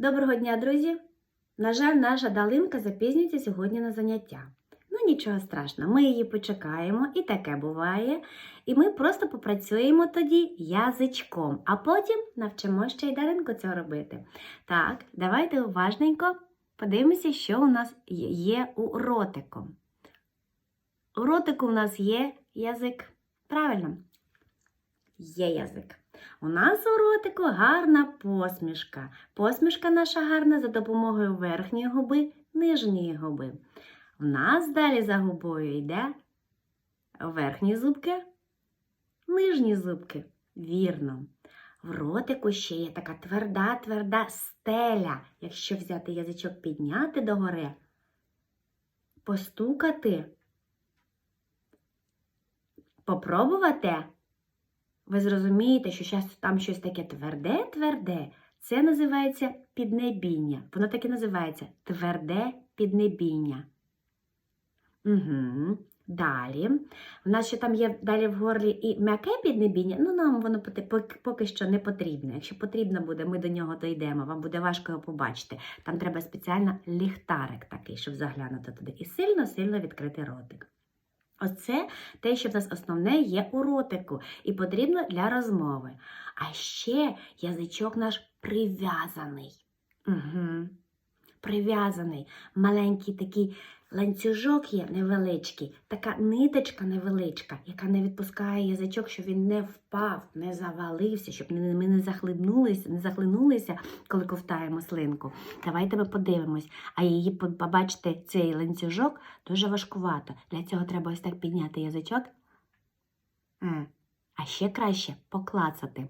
Доброго дня, друзі! На жаль, наша Далинка запізнюється сьогодні на заняття. Ну нічого страшного, ми її почекаємо, і таке буває. І ми просто попрацюємо тоді язичком, а потім навчимо ще й Даринку цього робити. Так, давайте уважненько подивимося, що у нас є у ротику. У ротику у нас є язик. Правильно? Є язик. У нас у ротику гарна посмішка. Посмішка наша гарна за допомогою верхньої губи, нижньої губи. У нас далі за губою йде верхні зубки, нижні зубки. Вірно. В ротику ще є така тверда, тверда стеля. Якщо взяти язичок підняти догори, постукати, попробувати. Ви зрозумієте, що там щось таке тверде-тверде. Це називається піднебіння. Воно так і називається тверде піднебіння. Угу. Далі. У нас ще там є далі в горлі і м'яке піднебіння. Ну, нам воно поки що не потрібно. Якщо потрібно буде, ми до нього дійдемо. Вам буде важко його побачити. Там треба спеціально ліхтарик такий, щоб заглянути туди. І сильно-сильно відкрити ротик. Оце те, що в нас основне є у ротику і потрібно для розмови. А ще язичок наш прив'язаний. Угу. Прив'язаний. Маленький такий ланцюжок є невеличкий, така ниточка невеличка, яка не відпускає язичок, щоб він не впав, не завалився, щоб ми не захлинулися, не захлинулися, коли ковтаємо слинку. Давайте ми подивимось. А її побачити цей ланцюжок дуже важкувато. Для цього треба ось так підняти язичок. А ще краще поклацати.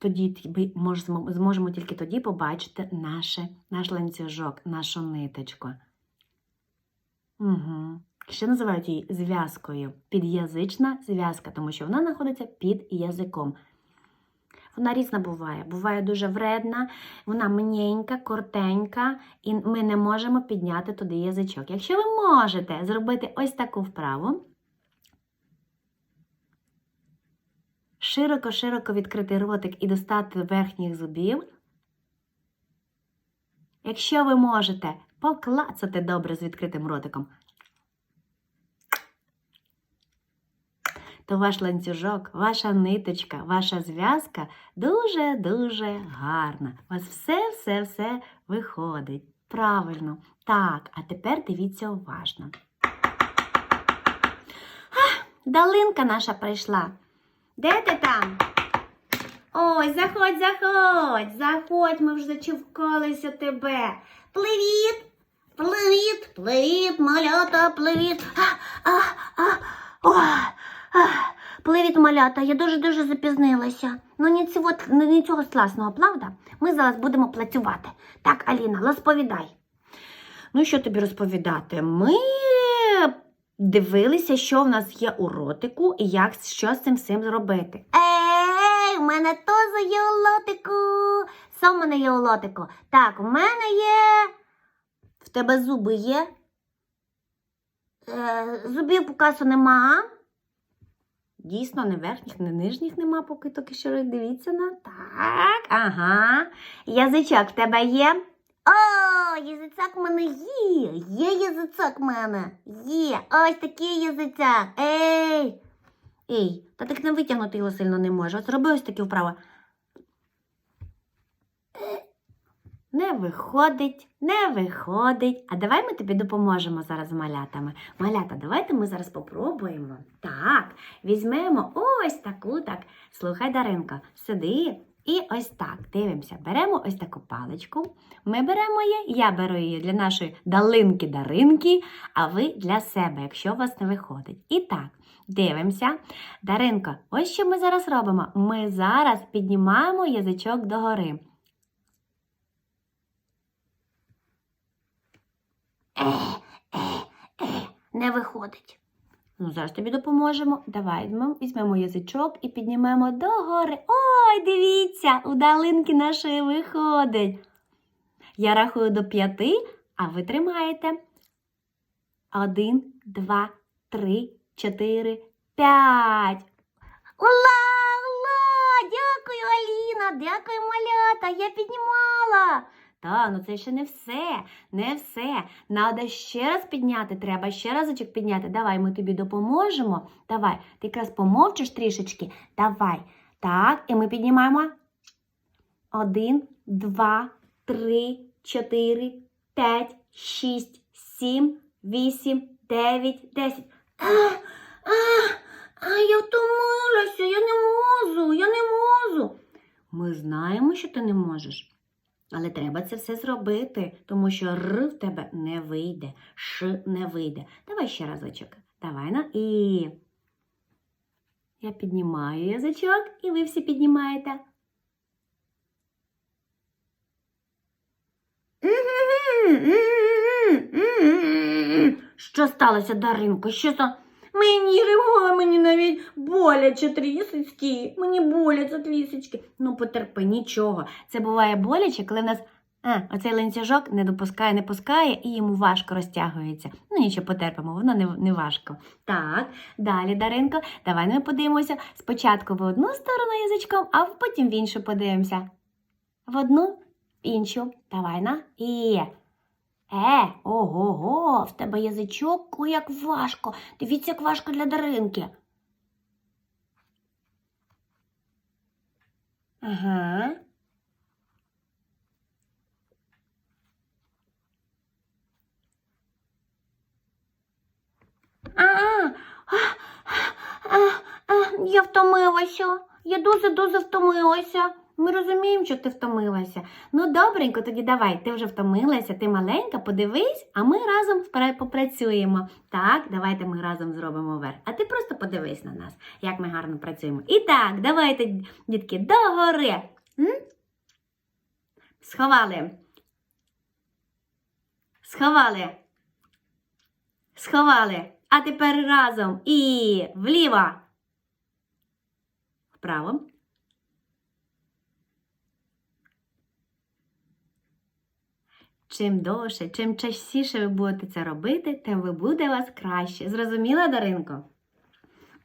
Тоді ми мож- зможемо тільки тоді побачити наше, наш ланцюжок, нашу ниточку. Угу. Ще називають її зв'язкою. Під'язична зв'язка, тому що вона знаходиться під язиком. Вона різна буває. Буває дуже вредна, вона маненька, коротенька, і ми не можемо підняти туди язичок. Якщо ви можете зробити ось таку вправу, широко-широко відкрити ротик і достати верхніх зубів. Якщо ви можете поклацати добре з відкритим ротиком, то ваш ланцюжок, ваша ниточка, ваша зв'язка дуже-дуже гарна. У вас все-все-все виходить. Правильно. Так, а тепер дивіться уважно. А, Далинка наша прийшла. Де ти там? Ой, заходь, заходь, заходь, ми вже зачувкалися тебе. Привіт! Привіт, привіт, малята, привіт. А. Привіт, малята, я дуже-дуже запізнилася. Ну нічого, нічого страшного, правда? Ми зараз будемо працювати. Так, Аліна, розповідай. Ну, що тобі розповідати? Ми дивилися, що в нас є у ротику і як що з цим всім зробити. Ей, у мене теж є у лотику. Що в мене є у лотику? Так, у мене є. В тебе зуби є? Е, зубів поки що нема. Дійсно, не верхніх, не нижніх нема, поки тільки що дивіться на. Так, ага. Язичок в тебе є? О, язицак в мене є. Є язицак в мене. Є. Ось такий язицак. Ей. Ей, та так не витягнути його сильно не може. От зроби ось таке вправо. Не виходить, не виходить. А давай ми тобі допоможемо зараз з малятами. Малята, давайте ми зараз попробуємо. Так, візьмемо ось таку так. Слухай, Даринко, сиди і ось так. Дивимося. Беремо ось таку паличку. Ми беремо її, я беру її для нашої далинки-даринки, а ви для себе, якщо у вас не виходить. І так, дивимося. Даринко, ось що ми зараз робимо. Ми зараз піднімаємо язичок догори. Е, е, е, не виходить. Ну, зараз тобі допоможемо. Давай візьмемо, язичок і піднімемо догори. Ой, дивіться, у далинки нашої виходить. Я рахую до п'яти, а ви тримаєте. Один, два, три, чотири, п'ять. Ула, ула! Дякую, Аліна! Дякую, малята! Я піднімала! Та, ну це ще не все, не все. Надо ще раз підняти, треба ще разочок підняти. Давай, ми тобі допоможемо. Давай, ти якраз помовчиш трішечки. Давай. Так, і ми піднімаємо. Один, два, три, чотири, п'ять, шість, сім, вісім, дев'ять, десять. А, а, а я втомилася, я не можу, я не можу. Ми знаємо, що ти не можеш. Але треба це все зробити, тому що Р в тебе не вийде, Ш не вийде. Давай ще разочок. Давай на І. Я піднімаю язичок, і ви всі піднімаєте. Що сталося, Даринко? Що за... Мені рима, мені навіть боляче трісочки. Мені боляче трісочки. Ну, потерпи, нічого. Це буває боляче, коли в нас а, оцей ланцюжок не допускає, не пускає, і йому важко розтягується. Ну, нічого, потерпимо, воно не, не важко. Так, далі, Даринко, давай ми подивимося спочатку в одну сторону язичком, а потім в іншу подивимося. В одну, в іншу. Давай на і. Е, ого-го, в тебе язичок, ой, як важко. Дивіться, як важко для Даринки. Ага. А, а, а, я втомилася. Я дуже-дуже втомилася. Ми розуміємо, що ти втомилася. Ну, добренько, тоді давай, ти вже втомилася, ти маленька, подивись, а ми разом попрацюємо. Так, давайте ми разом зробимо верх. А ти просто подивись на нас, як ми гарно працюємо. І так, давайте, дітки, догори. М? Сховали. Сховали. Сховали. А тепер разом. І вліво. Вправо. Чим довше, чим частіше ви будете це робити, тим ви буде вас краще. Зрозуміла, Даринко?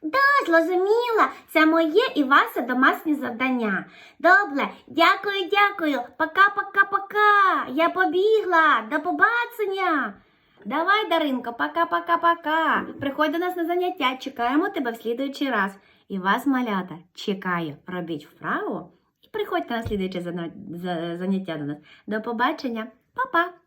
Да, зрозуміла. Це моє і ваше домашнє завдання. Добре, дякую, дякую. Пока-пока-пока. Я побігла. До побачення. Давай, Даринко, пока-пока-пока. Приходь до нас на заняття. Чекаємо тебе в слідуючий раз. І вас, малята, чекаю. Робіть вправо і приходьте на слідуюче заняття до нас. До побачення. pa!